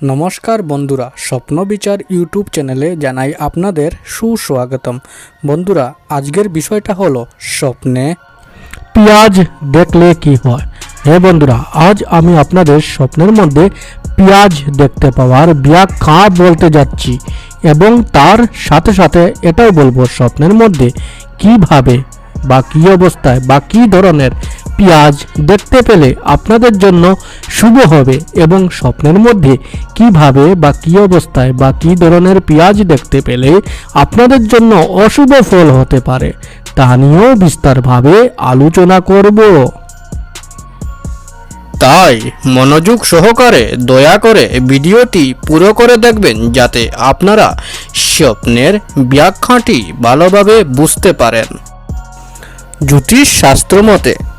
নমস্কার বন্ধুরা, স্বপ্ন বিচার ইউটিউব চ্যানেলে জানাই আপনাদের সুস্বাগতম। বন্ধুরা, আজকের বিষয়টা হলো স্বপ্নে পেঁয়াজ দেখলে কি হয়? হ্যাঁ বন্ধুরা, আজ আমি আপনাদের স্বপ্নের মধ্যে পেঁয়াজ দেখতে পাওয়ার বিয়া ব্যাখ্যা বলতে যাচ্ছি এবং তার সাথে সাথে এটাও বলব স্বপ্নের মধ্যে কীভাবে বা কী অবস্থায় বা কী ধরনের পেঁয়াজ দেখতে পেলে আপনাদের জন্য শুভ হবে এবং স্বপ্নের মধ্যে কীভাবে বা কী অবস্থায় বা কী ধরনের পেঁয়াজ দেখতে পেলে আপনাদের জন্য অশুভ ফল হতে পারে। তা নিয়েও বিস্তারভাবে আলোচনা করব। তাই মনোযোগ সহকারে দয়া করে ভিডিওটি পুরো করে দেখবেন যাতে আপনারা স্বপ্নের ব্যাখ্যাটি ভালোভাবে বুঝতে পারেন। জ্যোতিষ শাস্ত্র মতে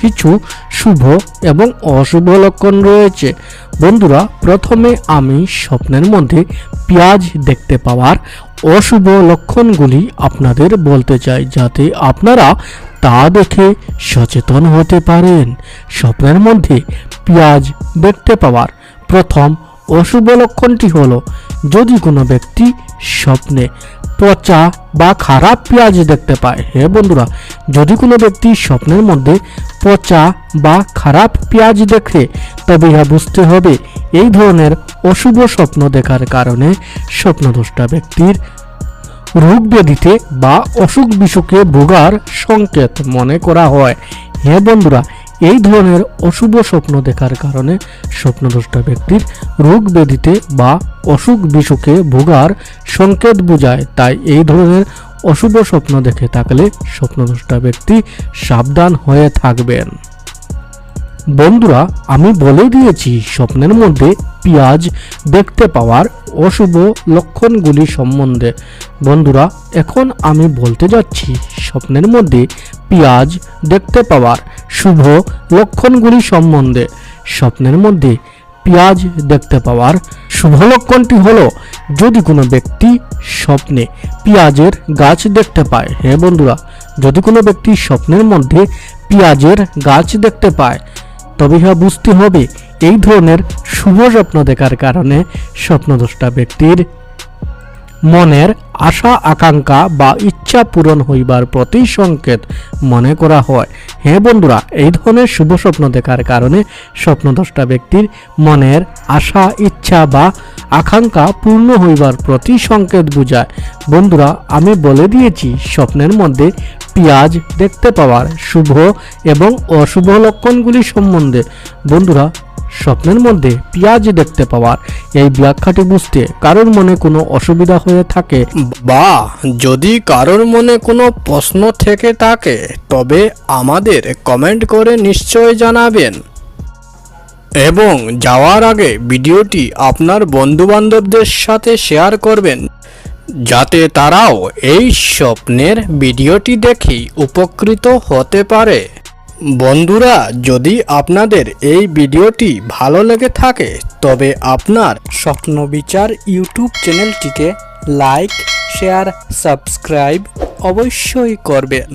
কিছু শুভ এবং অশুভ লক্ষণ রয়েছে। বন্ধুরা, প্রথমে আমি স্বপ্নের মধ্যে পেঁয়াজ দেখতে পাওয়ার অশুভ লক্ষণগুলি আপনাদের বলতে চাই, যাতে আপনারা তা দেখে সচেতন হতে পারেন। স্বপ্নের মধ্যে পেঁয়াজ দেখতে পাওয়ার প্রথম অশুভ লক্ষণটি হলো, যদি কোনো ব্যক্তি স্বপ্নে। পচা বা খারাপ পেঁয়াজ দেখতে পায়। হ্যাঁ বন্ধুরা, যদি কোনো ব্যক্তি স্বপ্নের মধ্যে পচা বা খারাপ পেঁয়াজ দেখে, তবে ইহা বুঝতে হবে এই ধরনের অশুভ স্বপ্ন দেখার কারণে স্বপ্নদ্রষ্টা ব্যক্তির রোগ ব্যাধিতে বা অসুখ বিসুখে ভোগার সংকেত মনে করা হয়। হ্যাঁ বন্ধুরা এই ধরনের অশুভ স্বপ্ন দেখার কারণে স্বপ্নদ্রষ্টা ব্যক্তির রোগ ব্যাধিতে বা অসুখ বিসুখে ভোগার সংকেত বোঝায়। তাই এই ধরনের অশুভ স্বপ্ন দেখে থাকলে স্বপ্নদ্রষ্টা ব্যক্তি সাবধান হয়ে থাকবেন। বন্ধুরা, আমি বলে দিয়েছি, স্বপ্নের মধ্যে পেঁয়াজ দেখতে পাওয়ার অশুভ লক্ষণগুলি সম্বন্ধে। বন্ধুরা, এখন আমি বলতে যাচ্ছি, স্বপ্নের মধ্যে পেঁয়াজ দেখতে পাওয়ার শুভ লক্ষণগুলি সম্বন্ধে স্বপ্নের মধ্যে পেঁয়াজ দেখতে পাওয়ার শুভ লক্ষণটি হলো, যদি কোনো ব্যক্তি স্বপ্নে পেঁয়াজের গাছ দেখতে পায় হ্যাঁ বন্ধুরা, যদি কোনো ব্যক্তি স্বপ্নের মধ্যে পেঁয়াজের গাছ দেখতে পায়, তবে ইহা বুঝতে হবে, এই ধরনের শুভ স্বপ্ন দেখার কারণে স্বপ্নদ্রষ্টা ব্যক্তির মনের আশা, আকাঙ্ক্ষা বা ইচ্ছা পূরণ হইবার প্রতি সংকেত মনে করা হয়। হ্যাঁ বন্ধুরা, এই ধরনের শুভ স্বপ্ন দেখার কারণে স্বপ্নদ্রষ্টা ব্যক্তির মনের আশা, ইচ্ছা বা আকাঙ্ক্ষা পূর্ণ হইবার প্রতি সংকেত বোঝায়। বন্ধুরা, আমি বলে দিয়েছি, স্বপ্নের মধ্যে পেঁয়াজ দেখতে পাওয়ার শুভ এবং অশুভ লক্ষণগুলি সম্বন্ধে। বন্ধুরা স্বপ্নের মধ্যে পেঁয়াজ দেখতে পাওয়ার। এই ব্যাখ্যাটি বুঝতে কারোর মনে কোনো অসুবিধা হয়ে থাকে? বা, যদি কারোর মনে কোনো প্রশ্ন থেকে থাকে, তবে আমাদের কমেন্ট করে নিশ্চয় জানাবেন। এবং যাওয়ার আগে ভিডিওটি আপনার বন্ধুবান্ধবদের সাথে শেয়ার করবেন, যাতে তারাও এই স্বপ্নের ভিডিওটি দেখেই উপকৃত হতে পারে। বন্ধুরা, যদি আপনাদের এই ভিডিওটি ভালো লেগে থাকে, তবে আপনার স্বপ্ন বিচার ইউটিউব চ্যানেলটিকে লাইক, শেয়ার, সাবস্ক্রাইব অবশ্যই করবেন।